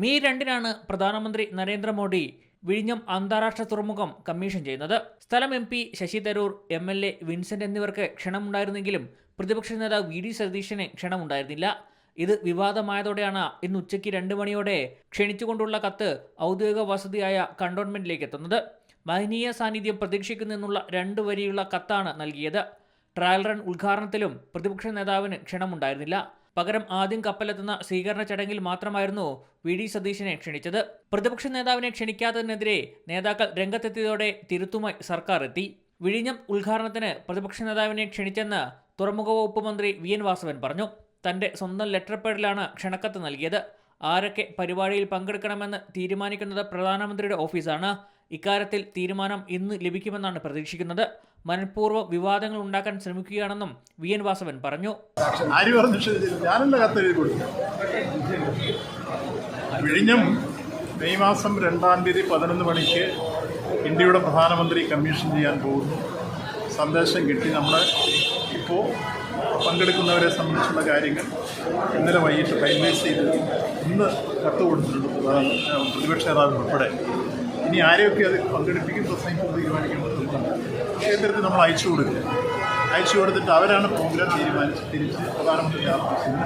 May രണ്ടിനാണ് പ്രധാനമന്ത്രി നരേന്ദ്രമോദി വിഴിഞ്ഞം അന്താരാഷ്ട്ര തുറമുഖം കമ്മീഷൻ ചെയ്യുന്നത്. സ്ഥലം M P Shashi Tharoor M L A Vincent എന്നിവർക്ക് ക്ഷണമുണ്ടായിരുന്നെങ്കിലും പ്രതിപക്ഷ നേതാവ് വി ഡി സതീശന് ക്ഷണമുണ്ടായിരുന്നില്ല. ഇത് വിവാദമായതോടെയാണ് ഇന്ന് ഉച്ചയ്ക്ക് രണ്ട് മണിയോടെ ക്ഷണിച്ചുകൊണ്ടുള്ള കത്ത് ഔദ്യോഗിക വസതിയായ കണ്ടോൺമെന്റിലേക്ക് എത്തുന്നത്. മഹനീയ സാന്നിധ്യം പ്രതീക്ഷിക്കുന്നെന്നുള്ള രണ്ട് വരിയുള്ള കത്താണ് നൽകിയത്. ട്രയൽ റൺ ഉദ്ഘാടനത്തിലും പ്രതിപക്ഷ നേതാവിന് ക്ഷണമുണ്ടായിരുന്നില്ല. പകരം ആദ്യം കപ്പലെത്തുന്ന സ്വീകരണ ചടങ്ങിൽ മാത്രമായിരുന്നു വി ഡി സതീശനെ ക്ഷണിച്ചത്. പ്രതിപക്ഷ നേതാവിനെ ക്ഷണിക്കാത്തതിനെതിരെ നേതാക്കൾ രംഗത്തെത്തിയതോടെ തിരുത്തുമായി സർക്കാർ എത്തി. വിഴിഞ്ഞം ഉദ്ഘാടനത്തിന് പ്രതിപക്ഷ നേതാവിനെ ക്ഷണിച്ചെന്ന് തുറമുഖ വകുപ്പ് മന്ത്രി വി എൻ വാസവൻ പറഞ്ഞു. തന്റെ സ്വന്തം ലെറ്റർ പേഡിലാണ് ക്ഷണക്കത്ത് നൽകിയത്. ആരൊക്കെ പരിപാടിയിൽ പങ്കെടുക്കണമെന്ന് തീരുമാനിക്കുന്നത് പ്രധാനമന്ത്രിയുടെ ഓഫീസാണ്. ഇക്കാര്യത്തിൽ തീരുമാനം ഇന്ന് ലഭിക്കുമെന്നാണ് പ്രതീക്ഷിക്കുന്നത്. മനഃപൂർവ വിവാദങ്ങൾ ഉണ്ടാക്കാൻ ശ്രമിക്കുകയാണെന്നും വി. എൻ. വാസവൻ പറഞ്ഞു. വിഴിഞ്ഞം മെയ് മാസം രണ്ടാം തീയതി പതിനൊന്ന് മണിക്ക് ഇന്ത്യയുടെ പ്രധാനമന്ത്രി കമ്മീഷൻ ചെയ്യാൻ പോകുന്നു. സന്ദേശം കിട്ടി. നമ്മൾ ഇപ്പോൾ പങ്കെടുക്കുന്നവരെ സംബന്ധിച്ചുള്ള കാര്യങ്ങൾ ഇന്നലെ വൈകിട്ട് ഫൈനലൈസ് ചെയ്ത് ഇന്ന് കത്ത് കൊടുത്തിട്ടുണ്ട് പ്രതിപക്ഷ നേതാവ് ഉൾപ്പെടെ. ഇനി ആരെയൊക്കെ അത് പങ്കെടുപ്പിക്കും പ്രസംഗിക്കും തീരുമാനിക്കുന്നത് കേന്ദ്രത്തിൽ നമ്മൾ അയച്ചു കൊടുക്കുക അയച്ചു കൊടുത്തിട്ട് അവരാണ് പ്രോഗ്രാം തീരുമാനിച്ച് തിരിച്ച് പ്രധാനമന്ത്രി ഓഫീസിൽ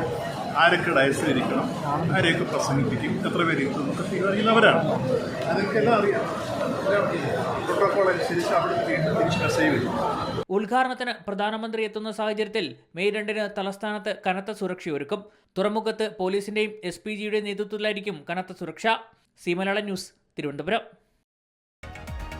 ആരൊക്കെ ഡയസിലിരിക്കണം ആരെയൊക്കെ പ്രസംഗിപ്പിക്കും എത്ര പേര് എന്നൊക്കെ തീരുമാനിക്കുന്നവരാണ്. അതൊക്കെല്ലാം അറിയാം. പ്രോട്ടോകോൾ അനുസരിച്ച് അവിടുത്തെ ഉദ്ഘാടനത്തിന് പ്രധാനമന്ത്രി എത്തുന്ന സാഹചര്യത്തിൽ മെയ് രണ്ടിന് തലസ്ഥാനത്ത് കനത്ത സുരക്ഷയൊരുക്കും തുറമുഖത്ത് പോലീസിന്റെയും എസ് പി ജിയുടെയും നേതൃത്വത്തിലായിരിക്കും കനത്ത സുരക്ഷ. Zee Malayalam news Thiruvananthapuram.